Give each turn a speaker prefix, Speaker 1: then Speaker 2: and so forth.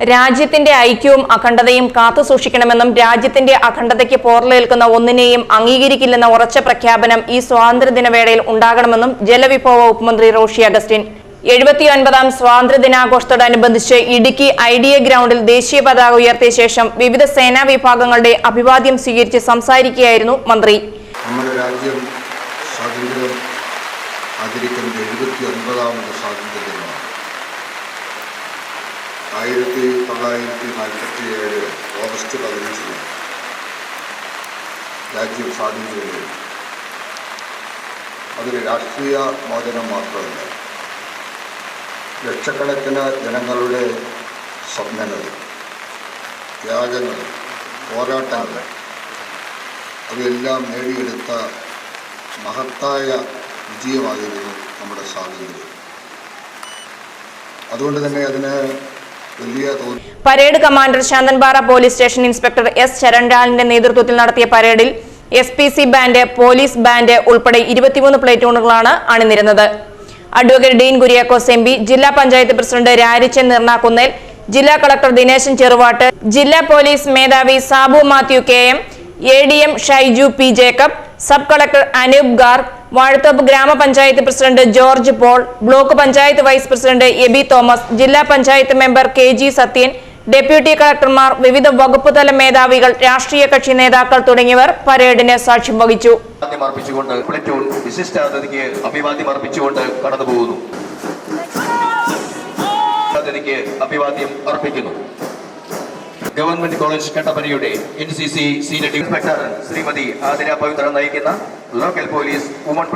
Speaker 1: രാജ്യത്തിന്റെ ഐക്യവും അഖണ്ഡതയും കാത്തുസൂക്ഷിക്കണമെന്നും രാജ്യത്തിന്റെ അഖണ്ഡതയ്ക്ക് പോർലേൽക്കുന്ന ഒന്നിനെയും അംഗീകരിക്കില്ലെന്ന ഉറച്ച പ്രഖ്യാപനം ഈ സ്വാതന്ത്ര്യദിന വേളയിൽ ഉണ്ടാകണമെന്നും ജലവിഭവ വകുപ്പ് മന്ത്രി റോഷി അഗസ്റ്റിൻ. എഴുപത്തിയൊൻപതാം സ്വാതന്ത്ര്യദിനാഘോഷത്തോടനുബന്ധിച്ച് ഇടുക്കി ഐ ഡി എ ഗ്രൗണ്ടിൽ ദേശീയ പതാക ഉയർത്തിയ ശേഷം വിവിധ സേനാ വിഭാഗങ്ങളുടെ അഭിവാദ്യം സ്വീകരിച്ച് സംസാരിക്കുകയായിരുന്നു മന്ത്രി.
Speaker 2: നമ്മുടെ രാജ്യം സ്വാതന്ത്ര്യം ആചരിക്കുന്നത് എഴുപത്തി ഒൻപതാമത് സ്വാതന്ത്ര്യ ദിനമാണ് ആയിരത്തി തൊള്ളായിരത്തി നാൽപ്പത്തി ഏഴ് ഓഗസ്റ്റ് പതിനഞ്ചിന് രാജ്യം സ്വാതന്ത്ര്യം അതിൽ രാഷ്ട്രീയ മോചനം മാത്രമല്ല ലക്ഷക്കണക്കിന് ജനങ്ങളുടെ സ്വപ്നങ്ങൾ ത്യാഗങ്ങൾ പോരാട്ടങ്ങൾ അവയെല്ലാം നേടിയെടുത്ത മഹത്തായ വിജയമായിരുന്നു നമ്മുടെ സ്വാതന്ത്ര്യം. അതുകൊണ്ട് തന്നെ അതിന്
Speaker 1: parade commander Santhanpara police station inspector S ശരൺലാലിന്റെ നേതൃത്വത്തിൽ നടത്തിയ പരേഡിൽ S P C band police band ഉൾപ്പെടെ ഇരുപത്തിമൂന്ന് പ്ലേറ്റൂണുകളാണ് അണിനിരുന്നത്. Advocate Dean Kuriakose M P ജില്ലാ പഞ്ചായത്ത് പ്രസിഡന്റ് രാരിച്ചൻ നിർണാക്കുന്നേൽ ജില്ലാ കളക്ടർ ദിനേശൻ ചെറുവാട്ട് ജില്ലാ പോലീസ് മേധാവി Sabu Mathew K M A D M Shaiju P Jacob sub collector Anoop Garg Vazhathoppu grama panchayat president George Paul block panchayat vice president Abi Thomas ജില്ലാ panchayat member K G Sathyan deputy കളക്ടർമാർ വിവിധ വകുപ്പ് തല മേധാവികൾ രാഷ്ട്രീയ കക്ഷി നേതാക്കൾ തുടങ്ങിയവർ പരേഡിന് സാക്ഷ്യം വഹിച്ചു.
Speaker 3: അർപ്പിച്ചുകൊണ്ട് അഭിവാദ്യം അർപ്പിക്കുന്നു. Government college കട്ടപ്പനയുടെ N C C senior inspector Shrimati Athira Pavithra നയിക്കുന്ന ലോക്കൽ പോലീസ് വുമൺ